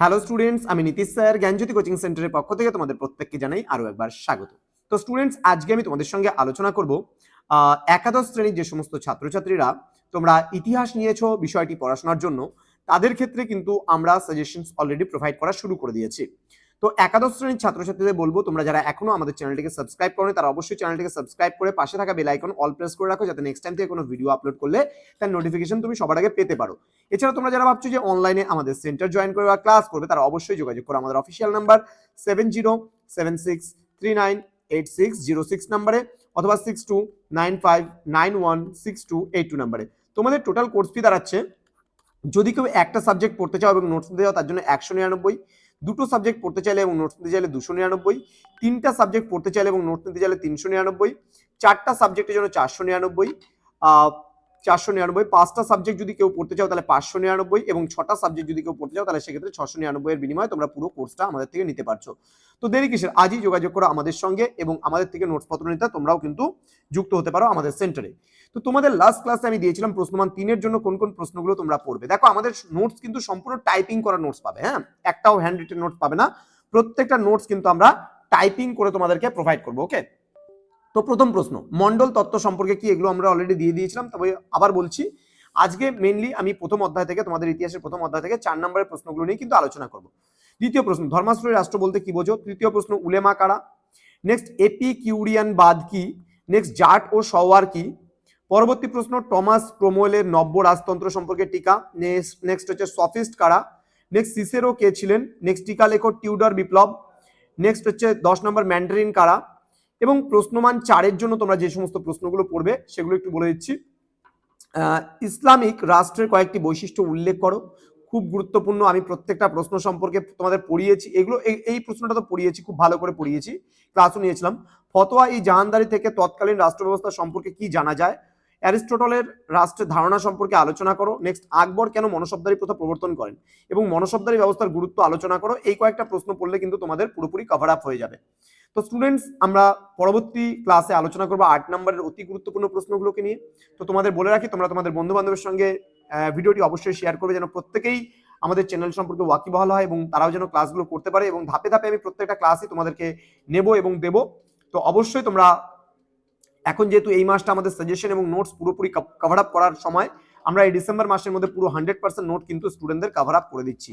Hello students আমি Nitish sir, জ্ঞানজ্যোতি coaching সেন্টারের পক্ষ থেকে তোমাদের প্রত্যেককে জানাই আরও একবার স্বাগত। তো স্টুডেন্টস আজকে আমি তোমাদের সঙ্গে আলোচনা করব একাদশ শ্রেণির যে সমস্ত ছাত্রছাত্রীরা তোমরা ইতিহাস নিয়েছো, বিষয়টি পড়াশোনার জন্য, তাদের ক্ষেত্রে কিন্তু আমরা সাজেশনস অলরেডি প্রোভাইড করা শুরু করে দিয়েছি। তো একাদশ শ্রেণির ছাত্রছাত্রীদের বলব, তোমরা যারা এখনও আমাদের চ্যানেলটিকে সাবস্ক্রাইব করো তারা অবশ্যই চ্যানেলটিকে সাবস্ক্রাইব করে পাশে থাকা বেল আইকন অল প্রেস করে রাখো, যাতে নেক্সট টাইম থেকে কোনো ভিডিও আপলোড করলে তার নোটিফিকেশন তুমি সবার আগে পেতে পারো। এছাড়া তোমরা যারা ভাবছ যে অনলাইনে আমাদের সেন্টার জয়েন করে বা ক্লাস করবে, তারা অবশ্যই যোগাযোগ করো। আমাদের official number seven zero seven six three nine eight six zero six নাম্বারে অথবা six two nine five nine one six two eight two নাম্বারে তোমাদের টোটাল কোর্স ফি দাঁড়াচ্ছে, যদি কেউ একটা সাবজেক্ট পড়তে চাও এবং নোটস চাও, তার জন্য একশো নিরানব্বই দুটো সাবজেক্ট পড়তে চাইলে এবং নোটস নিতে চাইলে দুশো নিরানব্বই, তিনটা সাবজেক্ট পড়তে চাইলে এবং নোটস নিতে চাইলে তিনশো নিরানব্বই, চারটা সাবজেক্টের জন্য চারশো নিরানব্বই চারশো নিরানব্বই, পাঁচটা সাবজেক্ট যদি কেউ পড়তে চাও তাহলে পাঁচশো নিরানব্বই এবং ছটা সাবজেক্ট যদি কেউ পড়তে চাও তাহলে সেক্ষেত্রে ছশো নিরানব্বই এর বিনিময়ে তোমরা পুরো কোর্সটা আমাদের থেকে নিতে পারছ। তো দেরি কিসের? আজই যোগাযোগ করো আমাদের সঙ্গে এবং আমাদের থেকে নোটস পত্র নিতে, তোমরাও কিন্তু যুক্ত হতে পারো আমাদের সেন্টারে তো তোমাদের লাস্ট ক্লাসে আমি দিয়েছিলাম প্রশ্নমান তিনের জন্য কোন কোন প্রশ্নগুলো তোমরা পড়বে। দেখো আমাদের নোটস কিন্তু সম্পূর্ণ টাইপিং করা নোটস পাবে হ্যাঁ? একটাও হ্যান্ড রিটেন নোটস পাবে না। প্রত্যেকটা নোটস কিন্তু আমরা টাইপিং করে তোমাদেরকে প্রোভাইড করব ওকে তো প্রথম প্রশ্ন, মন্ডল তত্ত্ব সম্পর্কে কি এগুলো আমরা অলরেডি দিয়ে দিয়েছিলাম, তবে আবার বলছি, আজকে মেনলি আমি প্রথম অধ্যায় থেকে, তোমাদের ইতিহাসের প্রথম অধ্যায় থেকে চার নম্বরের প্রশ্নগুলো নিয়ে কিন্তু আলোচনা করব। দ্বিতীয় প্রশ্ন, ধর্মাশ্রয়ী রাষ্ট্র বলতে কি বোঝো? তৃতীয় প্রশ্ন, উলেমা কারা? নেক্সট এপি কিউরিয়ান বাদ কি? নেক্সট জাট ও সওয়ার কি? পরবর্তী প্রশ্ন, টমাস ক্রোমোয়েলের নব্য রাজতন্ত্র সম্পর্কে টিকা? নেক্সট হচ্ছে সফিস্ট কারা? নেক্সট সিসেরো কে ছিলেন? নেক্সট টিকা লেখো টিউডার বিপ্লব? নেক্সট হচ্ছে দশ নম্বর ম্যান্ডারিন কারা? এবং প্রশ্নমান চারের জন্য তোমরা যে সমস্ত প্রশ্নগুলো পড়বে, সেগুলো একটু বলে দিচ্ছি। ইসলামিক রাষ্ট্রের কয়েকটি বৈশিষ্ট্য উল্লেখ করো। খুব গুরুত্বপূর্ণ, আমি প্রত্যেকটা প্রশ্ন সম্পর্কে তোমাদের পড়িয়েছি। এগুলো এই- প্রশ্নটা তো পড়িয়েছি, খুব ভালো করে পড়িয়েছি। ক্লাসও নিয়েছিলাম। ফতোয়া এই জাহানদারি থেকে তৎকালীন রাষ্ট্র ব্যবস্থা সম্পর্কে কি জানা যায়? অ্যারিস্টটলের রাষ্ট্রের ধারণা সম্পর্কে আলোচনা করো। নেক্সট, আকবর কেন মনসবদারি প্রথা প্রবর্তন করেন? এবং মনসবদারি ব্যবস্থার গুরুত্ব আলোচনা করো। এই কয়েকটা প্রশ্ন পড়লে কিন্তু তোমাদের পুরোপুরি কভার আপ হয়ে যাবে। তো স্টুডেন্টস আমরা পরবর্তী ক্লাসে আলোচনা করব আট নম্বরের অতি গুরুত্বপূর্ণ প্রশ্নগুলোকে নিয়ে। তো তোমাদের বলে রাখি, তোমরা তোমাদের বন্ধু বান্ধবের সঙ্গে ভিডিওটি অবশ্যই শেয়ার করবে যেন প্রত্যেকেই আমাদের চ্যানেল সম্পর্কে ওয়াকিবহাল হয় এবং তারাও যেন ক্লাসগুলো করতে পারে এবং ধাপে ধাপে আমি প্রত্যেকটা ক্লাসই তোমাদেরকে নেব এবং দেব। তো অবশ্যই তোমরা এখন যেহেতু এই মাসটা আমাদের সাজেশন এবং নোটস পুরোপুরি কভার আপ করার সময়, আমরা এই ডিসেম্বর মাসের মধ্যে পুরো হান্ড্রেড পার্সেন্ট নোট কিন্তু স্টুডেন্টদের কভার আপ করে দিচ্ছি।